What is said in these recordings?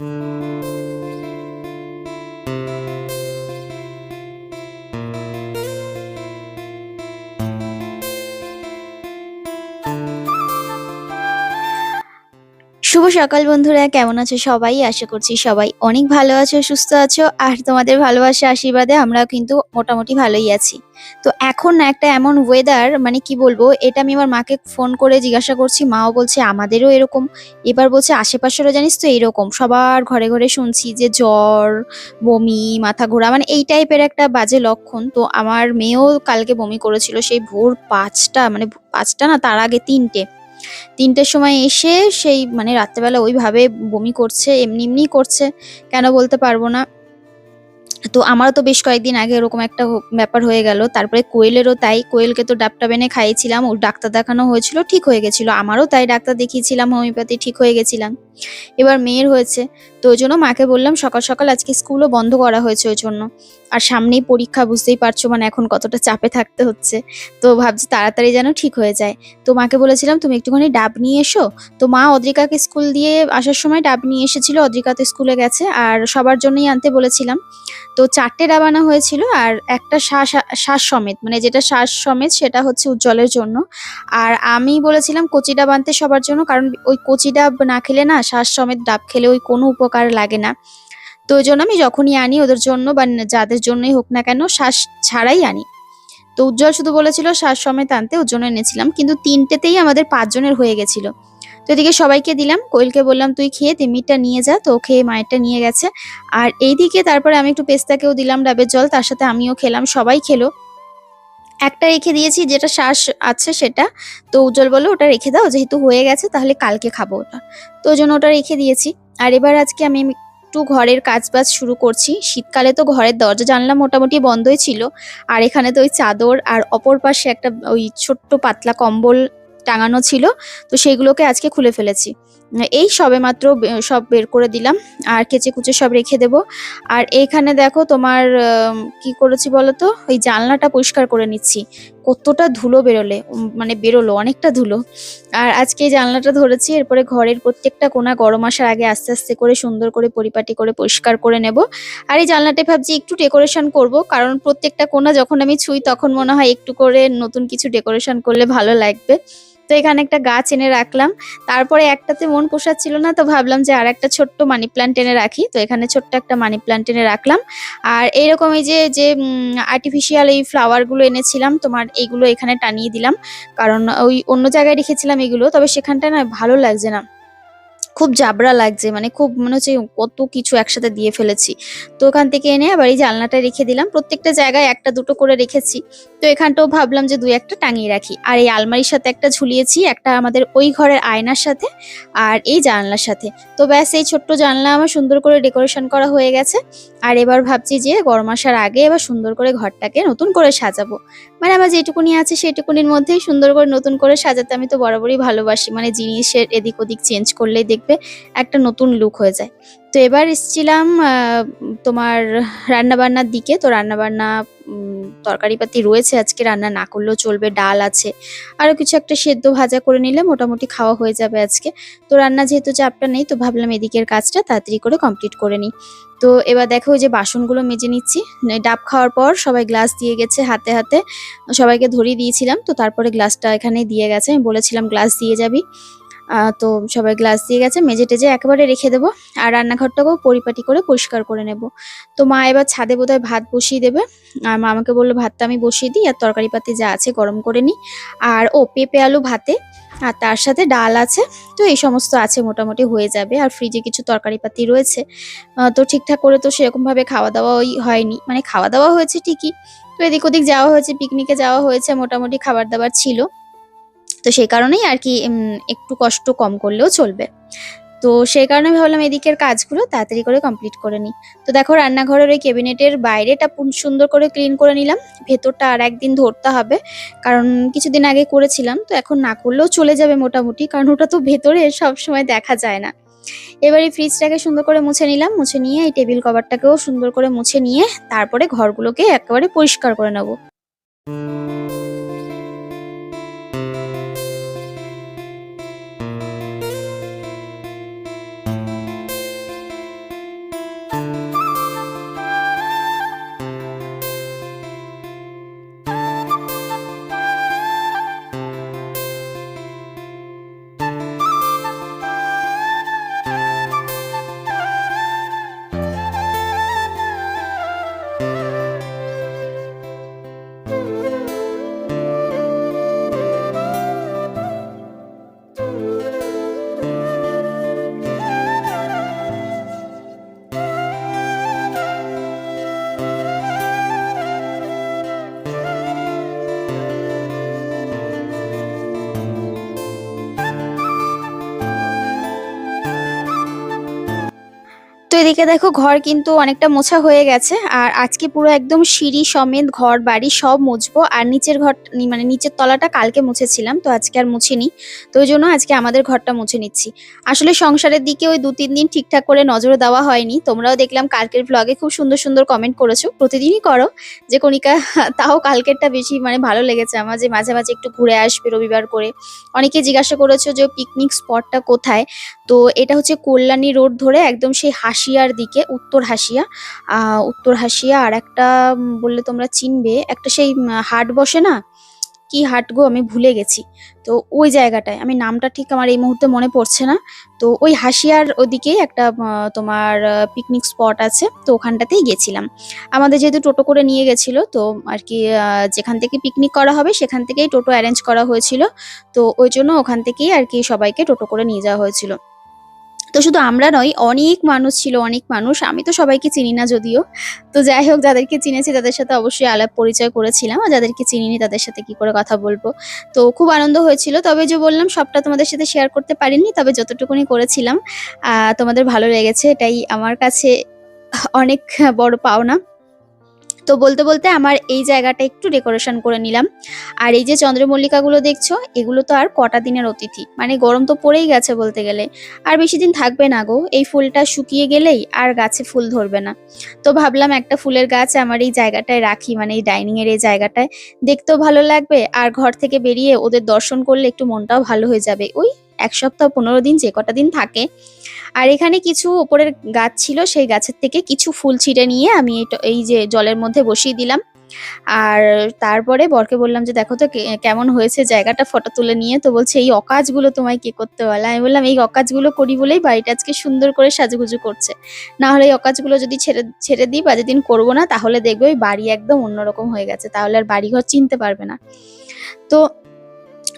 Mm-hmm. শুভ সকাল বন্ধুরা, কেমন আছো সবাই? আশা করছি সবাই অনেক ভালো আছো, সুস্থ আছো, আর তোমাদের ভালোবাসা আশীর্বাদে আমরা কিন্তু মোটামুটি ভালোই আছি। তো এখন একটা এমন ওয়েদার মানে কি বলব, এটা আমি আমার মাকে ফোন করে জিজ্ঞাসা করছি, মাও বলছে আমাদেরও এরকম, এবার বলছে আশেপাশেরও জানিস তো এরকম, সবার ঘরে ঘরে শুনছি যে জ্বর, বমি, মাথা ঘোরা মানে এই টাইপের একটা বাজে লক্ষণ। তো আমার মেয়েও কালকে বমি করেছিল, সেই ভোর পাঁচটা মানে পাঁচটা না, তার আগে তিনটে। তিনটের সময় এসে সেই মানে রাত্রেবেলা ওইভাবে বমি করছে, এমনি এমনি করছে, কেন বলতে পারব না। তো আমারও তো বেশ কয়েকদিন আগে এরকম একটা ব্যাপার হয়ে গেল। তারপরে কোয়েলেরও তাই, কোয়েলকে তো ডাবটা বেনে খাইয়েছিলাম, ও ডাক্তার দেখানো হয়েছিল, ঠিক হয়ে গেছিল। আমারও তাই ডাক্তার দেখিয়েছিলাম, হোমিওপ্যাথি ঠিক হয়ে গেছিলাম। এবার মেয়ের হয়েছে। তো ওই জন্য মাকে বললাম, সকাল সকাল আজকে স্কুলও বন্ধ করা হয়েছে ওই জন্য। আর সামনেই পরীক্ষা, বুঝতেই পারছ মানে এখন কতটা চাপে থাকতে হচ্ছে। তো ভাবছি তাড়াতাড়ি যেন ঠিক হয়ে যায়। তো মাকে বলেছিলাম, তুমি একটুখানি ডাব নিয়ে এসো। তো মা অদ্রিকাকে স্কুল দিয়ে আসার সময় ডাব নিয়ে এসেছিল, অদ্রিকা তো স্কুলে গেছে। আর সবার জন্যই আনতে বলেছিলাম। তো চারটে ডাব আনা হয়েছিল আর একটা শ্বাস শ্বাস সমেত মানে যেটা শ্বাস সমেত সেটা হচ্ছে উজ্জ্বলের জন্য। আর আমি বলেছিলাম কচি ডাব আনতে সবার জন্য, কারণ ওই কচি ডাব না খেলে না শ্বাস সমেত ডাব খেলে ওই কোনো উপকার লাগে না। তো ওই জন্য আমি যখনই আনি ওদের জন্য বা যাদের জন্যই হোক না কেন শ্বাস ছাড়াই আনি। তো উজ্জ্বল শুধু বলেছিল শ্বাস সমেত আনতে, ওর জন্য এনেছিলাম। কিন্তু তিনটেতেই আমাদের পাঁচজনের হয়ে গেছিল। তো এদিকে সবাইকে দিলাম, কোয়েলকে বললাম, তুই খেয়ে তিমিরটা নিয়ে যা। তো খেয়ে মায়েরটা নিয়ে গেছে। আর এইদিকে তারপরে আমি একটু পেস্তাকেও দিলাম ডাবের জল, তার সাথে আমিও খেলাম, সবাই খেলো। একটা রেখে দিয়েছি, যেটা শ্বাস আছে সেটা। তো উজ্জ্বল বলল, ওটা রেখে দাও, যেহেতু হয়ে গেছে, তাহলে কালকে খাব ওটা। তো ওই জন্য ওটা রেখে দিয়েছি। আর এবার আজকে আমি একটু ঘরের কাজ বাজ শুরু করছি। শীতকালে তো ঘরের দরজা, জানলা মোটামুটি বন্ধই ছিল। আর এখানে তো ওই চাদর আর অপর পাশে একটা ওই ছোট্ট পাতলা কম্বল টাঙানো ছিল। তো সেগুলোকে আজকে খুলে ফেলেছি। এই সবে মাত্র সব বের করে দিলাম। আর কেচে কুচে সব রেখে দেব। আর এইখানে দেখো তোমার কি করেছি বলতো? ওই জানলাটা পরিষ্কার করে নিচ্ছি। কতটা ধুলো বেরোলে মানে বেরোলো, অনেকটা ধুলো। আর আজকে এই জানলাটা ধরেছি, এরপরে ঘরের প্রত্যেকটা কোনা গরম আসার আগে আস্তে আস্তে করে সুন্দর করে পরিপাটি করে পরিষ্কার করে নেব। আর এই জানলাটা ভাবছি একটু ডেকোরেশন করব, কারণ প্রত্যেকটা কোনা যখন আমি ছুঁই তখন মনে হয় একটু করে নতুন কিছু ডেকোরেশন করলে ভালো লাগবে। তো এখানে একটা গাছ এনে রাখলাম। তারপরে একটাতে মন পোষাচ্ছিল না, তো ভাবলাম যে আর একটা ছোট্ট মানি প্ল্যান্ট এনে রাখি। তো এখানে ছোট্ট একটা মানি প্লান্ট এনে রাখলাম। আর এইরকম এই যে যে আর্টিফিশিয়াল এই ফ্লাওয়ারগুলো এনেছিলাম, তোমার এইগুলো এখানে টানিয়ে দিলাম। কারণ ওই অন্য জায়গায় রেখেছিলাম এগুলো, তবে সেখানটা না ভালো লাগছে না। খুব জাবরা লাগছে মানে খুব মনে হচ্ছে কত কিছু একসাথে দিয়ে ফেলেছি। তো ওখান থেকে এনে আবার এই জানলাটা রেখে দিলাম। প্রত্যেকটা জায়গায় একটা দুটো করে রেখেছি। তো এখানটাও ভাবলাম যে দুই একটা টাঙিয়ে রাখি। আর এই আলমারির সাথে একটা ঝুলিয়েছি, একটা আমাদের ওই ঘরের আয়নার সাথে আর এই জানলার সাথে। তো ব্যাস, এই ছোট্ট জানলা আমার সুন্দর করে ডেকোরেশন করা হয়ে গেছে। আর এবার ভাবছি যে গরম আসার আগে এবার সুন্দর করে ঘরটাকে নতুন করে সাজাবো। মানে আমার যেটুকুনি আছে সেটুকুনির মধ্যেই সুন্দর করে নতুন করে সাজাতে আমি তো বরাবরই ভালোবাসি। মানে জিনিসের এদিক ওদিক চেঞ্জ করলেই দেখবে একটা নতুন লুক হয়ে যায়। তো এবার এসেছিলাম তোমার রান্নাবান্নার দিকে। তো রান্নাবান্না তরকারিপাতি রয়েছে আজকে, রান্না না করলেও চলবে, ডাল আছে। আরও কিছু একটা সেদ্ধ ভাজা করে নিলে মোটামুটি খাওয়া হয়ে যাবে আজকে। তো রান্না যেহেতু চাপটা নেই, তো ভাবলাম এদিকের কাজটা তাড়াতাড়ি করে কমপ্লিট করে নিই। তো এবার দেখো যে বাসনগুলো মেজে নিচ্ছি। ডাব খাওয়ার পর সবাই গ্লাস দিয়ে গেছে হাতে হাতে। সবাইকে ধরিয়ে দিয়েছিলাম, তো তারপরে গ্লাসটা এখানে দিয়ে গেছে। আমি বলেছিলাম গ্লাস দিয়ে যাবি। তো সবাই গ্লাস দিয়ে গেছে, মেঝে টেজে একেবারে রেখে দেবো। আর রান্নাঘরটাকেও পরিপাটি করে পরিষ্কার করে নেব। তো মা এবার ছাদে বোধহয় ভাত বসিয়ে দেবে। আর মা আমাকে বলল, ভাতটা আমি বসিয়ে দিই, আর তরকারি পাতি যা আছে গরম করে নিই আর ও পেঁপে আলু ভাতে, আর তার সাথে ডাল আছে। তো এই সমস্ত আছে, মোটামুটি হয়ে যাবে। আর ফ্রিজে কিছু তরকারি পাতি রয়েছে। তো ঠিকঠাক করে তো সেরকমভাবে খাওয়া দাওয়াই হয়নি। মানে খাওয়া দাওয়া হয়েছে ঠিকই। তো এদিক ওদিক যাওয়া হয়েছে পিকনিকে যাওয়া হয়েছে, মোটামুটি খাবার দাবার ছিল। তো সেই কারণেই আর কি একটু কষ্ট কম করলেও চলবে। তো সেই কারণে ভাবলাম এদিকের কাজগুলো তাড়াতাড়ি করে কমপ্লিট করে নিই। তো দেখো রান্নাঘরের ওই ক্যাবিনেটের বাইরেটা সুন্দর করে ক্লিন করে নিলাম। ভেতরটা আর একদিন ধরতে হবে, কারণ কিছুদিন আগে করেছিলাম, তো এখন না করলেও চলে যাবে মোটামুটি, কারণ ওটা তো ভেতরে সব সময় দেখা যায় না। এবার এই ফ্রিজটাকে সুন্দর করে মুছে নিলাম, মুছে নিয়ে এই টেবিল কভারটাকেও সুন্দর করে মুছে নিয়ে তারপরে ঘরগুলোকে একেবারে পরিষ্কার করে নেব। তো এদিকে দেখো ঘর কিন্তু অনেকটা মোছা হয়ে গেছে, আর আজকে পুরো একদম সিঁড়ি সমেত ঘর, বাড়ি সব মুছবো, আর নিচের ঘর মানে নিচের তলাটা কালকে মুছেছিলাম, তো আজকে আর মুছিনি, তো ওই জন্য আজকে আমাদের ঘরটা মুছে নিচ্ছি। আসলে সংসারের দিকে ওই দু তিন দিন ঠিকঠাক করে নজর দেওয়া হয়নি, তোমরাও দেখলাম কালকের ব্লগে খুব সুন্দর সুন্দর কমেন্ট করেছ, প্রতিদিনই করো, যে কণিকা, তাও কালকেরটা বেশি মানে ভালো লেগেছে আমার, যে মাঝে মাঝে একটু ঘুরে আসবে রবিবার করে। অনেকে জিজ্ঞাসা করেছ যে পিকনিক স্পটটা কোথায়, তো এটা হচ্ছে কল্যাণী রোড ধরে একদম সেই হাসিয়ার দিকে, উত্তর হাসিয়া। উত্তর হাসিয়া আর একটা বললে তোমরা চিনবে, একটা সেই হাট বসে না? কি হাট গো, আমি ভুলে গেছি। তো ওই জায়গাটায়, আমি নামটা ঠিক আমার এই মুহূর্তে মনে পড়ছে না। তো ওই হাসিয়ার ওদিকেই একটা তোমার পিকনিক স্পট আছে। তো ওখানটাতেই গেছিলাম। আমাদের যেহেতু টোটো করে নিয়ে গেছিল, তো আর কি যেখান থেকে পিকনিক করা হবে, সেখান থেকেই টোটো অ্যারেঞ্জ করা হয়েছিল। তো ওই জন্য ওখান থেকেই আর কি সবাইকে টোটো করে নিয়ে যাওয়া হয়েছিল। তো শুধু আমরা নয় অনেক মানুষ ছিল, অনেক মানুষ। আমি তো সবাইকে চিনি না যদিও। তো যাই হোক, যাদেরকে চিনেছি তাদের সাথে অবশ্যই আলাপ পরিচয় করেছিলাম আর যাদেরকে চিনিনি তাদের সাথে কি করে কথা বলব। তো খুব আনন্দ হয়েছিল। তবে যে বললাম, সবটা তোমাদের সাথে শেয়ার করতে পারিনি, তবে যতটুকুনি করেছিলাম তোমাদের ভালো লেগেছে, এটাই আমার কাছে অনেক বড় পাওনা। তো বলতে বলতে আমার এই জায়গাটা একটু ডেকোরেশন করে নিলাম। আর এই যে চন্দ্রমল্লিকাগুলো দেখছ, এগুলো তো আর কটা দিনের অতিথি। মানে গরম তো পড়েই গেছে বলতে গেলে। আর বেশি দিন থাকবে না গো, এই ফুলটা শুকিয়ে গেলেই আর গাছে ফুল ধরবে না। তো ভাবলাম একটা ফুলের গাছ আমার এই জায়গাটায় রাখি মানে এই ডাইনিং এর এই জায়গাটায়। দেখতেও ভালো লাগবে, আর ঘর থেকে বেরিয়ে ওদের দর্শন করলে একটু মনটাও ভালো হয়ে যাবে। ওই এক সপ্তাহ পনেরো দিন যে কটা দিন থাকে। আর এখানে কিছু ওপরের গাছ ছিল, সেই গাছের থেকে কিছু ফুল ছিঁড়ে নিয়ে আমি এই যে জলের মধ্যে বসিয়ে দিলাম। আর তারপরে বরকে বললাম যে, দেখো তো কেমন হয়েছে জায়গাটা, ফটো তুলে নিয়ে। তো বলছে, এই অকাজগুলো তোমায় কে করতে বলে? আমি বললাম, এই অকাজগুলো করি বলেই বাড়িটা আজকে সুন্দর করে সাজুগুজু করছে। না হলে এই অকাজগুলো যদি ছেড়ে ছেড়ে দিই বা যেদিন করব না, তাহলে দেখবে ওই বাড়ি একদম অন্যরকম হয়ে গেছে। তাহলে আর বাড়িঘর চিনতে পারবে না। তো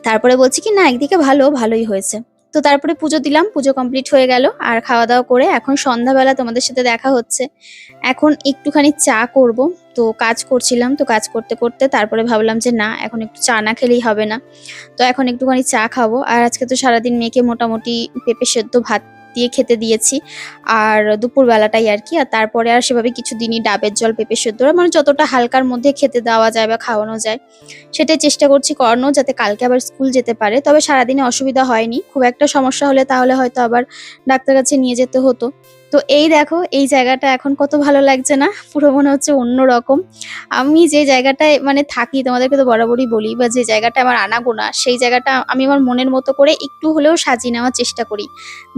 তারপরে বলছি কি, না, একদিকে ভালো, ভালোই হয়েছে। তো তারপরে পুজো দিলাম, পুজো কমপ্লিট হয়ে গেল, আর খাওয়া দাওয়া করে এখন সন্ধ্যাবেলা তোমাদের সাথে দেখা হচ্ছে। এখন একটুখানি চা করব, তো কাজ করছিলাম, তো কাজ করতে করতে তারপরে ভাবলাম যে, না, এখন একটু চা না খেলেই হবে না। তো এখন একটুখানি চা খাব, আর আজকে তো সারাদিন মেয়েকে মোটামুটি পেঁপে সেদ্ধ ভাত দিয়ে খেতে দিয়েছি। আর দুপুরবেলাটাই আর কি। আর তারপরে আর সেভাবে কিছু দিনই ডাবের জল পেঁপে সেদ্ধ মানে যতটা হালকার মধ্যে খেতে দেওয়া যায় বা খাওয়ানো যায়, সেটাই চেষ্টা করছি করানো যাতে কালকে আবার স্কুল যেতে পারে। তবে সারাদিনে অসুবিধা হয়নি। খুব একটা সমস্যা হলে তাহলে হয়তো আবার ডাক্তার কাছে নিয়ে যেতে হতো। তো এই দেখো, এই জায়গাটা এখন কত ভালো লাগছে না? পুরো মনে হচ্ছে অন্য রকম আমি যে জায়গাটায় মানে থাকি, তোমাদেরকে তো বরাবরই বলি, বা যে জায়গাটা আমার আনাগোনা, সেই জায়গাটা আমি আমার মনের মতো করে একটু হলেও সাজিয়ে নেওয়ার চেষ্টা করি,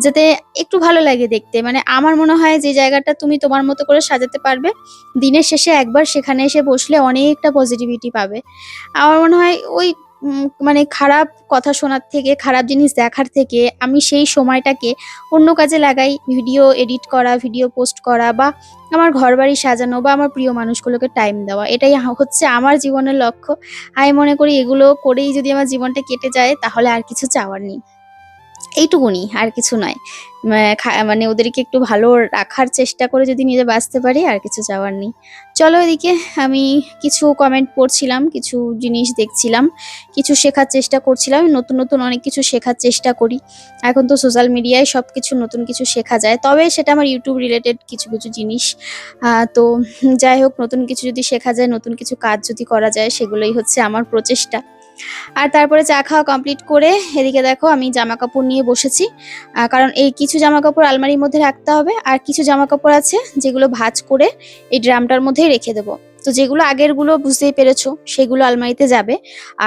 যাতে একটু ভালো লাগে দেখতে। মানে আমার মনে হয় যে জায়গাটা তুমি তোমার মতো করে সাজাতে পারবে, দিনের শেষে একবার সেখানে এসে বসলে অনেকটা পজিটিভিটি পাবে। আমার মনে হয় ওই মানে খারাপ কথা শোনার থেকে, খারাপ জিনিস দেখার থেকে আমি সেই সময়টাকে অন্য কাজে লাগাই। ভিডিও এডিট করা, ভিডিও পোস্ট করা বা আমার ঘর বাড়ি সাজানো বা আমার প্রিয় মানুষগুলোকে টাইম দেওয়া। এটাই হচ্ছে আমার জীবনের লক্ষ্য। আমি মনে করি এগুলো করেই যদি আমার জীবনটা কেটে যায়, তাহলে আর কিছু চাওয়ার নেই। এইটুকুনি, আর কিছু নয়। মানে ওদেরকে একটু ভালো রাখার চেষ্টা করে যদি নিজে বাঁচতে পারি, আর কিছু চাওয়ার নেই। চলো এদিকে, আমি কিছু কমেন্ট পড়ছিলাম, কিছু জিনিস দেখছিলাম, কিছু শেখার চেষ্টা করছিলাম, নতুন নতুন অনেক কিছু শেখার চেষ্টা করি। এখন তো সোশ্যাল মিডিয়ায় সব কিছু নতুন কিছু শেখা যায়, তবে সেটা আমার ইউটিউব রিলেটেড কিছু কিছু জিনিস। তো যাই হোক, নতুন কিছু যদি শেখা যায়, নতুন কিছু কাজ যদি করা যায়, সেগুলোই হচ্ছে আমার প্রচেষ্টা। আর তারপরে চা খাওয়া কমপ্লিট করে এদিকে দেখো আমি জামা কাপড় নিয়ে বসেছি। কারণ এই কিছু জামা কাপড় আলমারির মধ্যে রাখতে হবে, আর কিছু জামা কাপড় আছে যেগুলো ভাজ করে এই ড্রামটার মধ্যেই রেখে দেবো। তো যেগুলো আগেরগুলো বুঝতেই পেরেছ, সেগুলো আলমারিতে যাবে।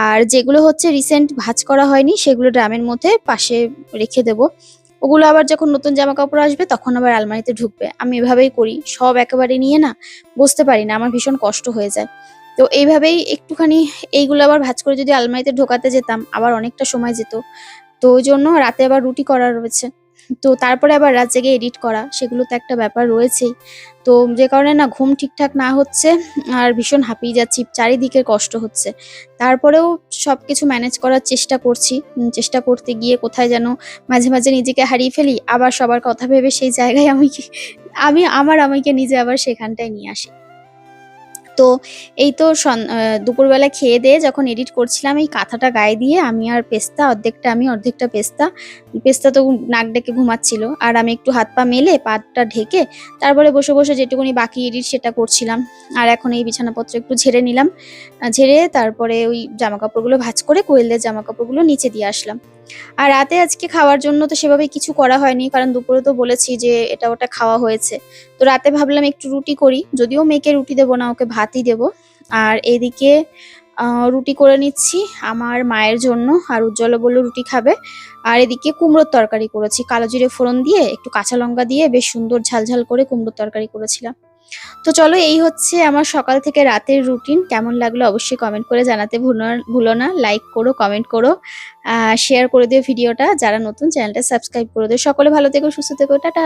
আর যেগুলো হচ্ছে রিসেন্ট ভাজ করা হয়নি, সেগুলো ড্রামের মধ্যে পাশে রেখে দেবো। ওগুলো আবার যখন নতুন জামা কাপড় আসবে, তখন আবার আলমারিতে ঢুকবে। আমি এভাবেই করি, সব একেবারে নিয়ে না, বসতে পারি না, আমার ভীষণ কষ্ট হয়ে যায়। তো এইভাবেই একটুখানি এইগুলো আবার ভাঁজ করে যদি আলমারিতে ঢোকাতে যেতাম, আবার অনেকটা সময় যেত। তো ওই জন্য রাতে আবার রুটি করা রয়েছে। তো তারপরে আবার রাত জেগে এডিট করা, সেগুলো তো একটা ব্যাপার রয়েছেই। তো যে কারণে না ঘুম ঠিকঠাক না হচ্ছে, আর ভীষণ হাঁপিয়ে যাচ্ছি, চারিদিকে কষ্ট হচ্ছে। তারপরেও সব কিছু ম্যানেজ করার চেষ্টা করছি চেষ্টা করতে গিয়ে কোথায় যেন মাঝে মাঝে নিজেকে হারিয়ে ফেলি, আবার সবার কথা ভেবে সেই জায়গায় আমি আমি, আমার আমাকে নিজে আবার সেখানটায় নিয়ে আসি। তো এই তো দুপুরবেলা খেয়ে দিয়ে যখন এডিট করছিলাম, এই কাঁথাটা গায়ে দিয়ে আমি আর পেস্তা, অর্ধেকটা আমি, অর্ধেকটা পেস্তা। পেস্তা তো নাক ডেকে ঘুমাচ্ছিল। আর আমি একটু হাত পা মেলে পাটটা ঢেকে তারপরে বসে বসে যেটুকুনি বাকি এডিট সেটা করছিলাম। আর এখন এই বিছানাপত্র একটু ঝেড়ে নিলাম। ঝেড়ে তারপরে ওই জামা কাপড়গুলো ভাঁজ করে কোয়েলদের জামা কাপড়গুলো নিচে দিয়ে আসলাম। আর রাতে আজকে খাওয়ার জন্য তো সেভাবে কিছু করা হয়নি, কারণ দুপুরে তো বলেছি যে এটা ওটা খাওয়া হয়েছে। তো রাতে ভাবলাম একটু রুটি করি, যদিও মেয়েকে রুটি দেবো না, ওকে ভাতই দেবো। আর এদিকে রুটি করে নিচ্ছি আমার মায়ের জন্য, আর উজ্জ্বল বলল রুটি খাবে। আর এদিকে কুমড়োর তরকারি করেছি, কালো জিরে ফোড়ন দিয়ে, একটু কাঁচা লঙ্কা দিয়ে, বেশ সুন্দর ঝালঝাল করে কুমড়োর তরকারি করেছিলাম। তো চলো, এই হচ্ছে আমার সকাল থেকে রাতের রুটিন কেমন লাগল অবশ্যই কমেন্ট করে জানাতে ভুলো না- লাইক করো কমেন্ট করো শেয়ার করে দিও ভিডিওটা যারা নতুন চ্যানেলটা সাবস্ক্রাইব করে দিও। সকলে ভালো থেকো, সুস্থ থেকো। টাটা।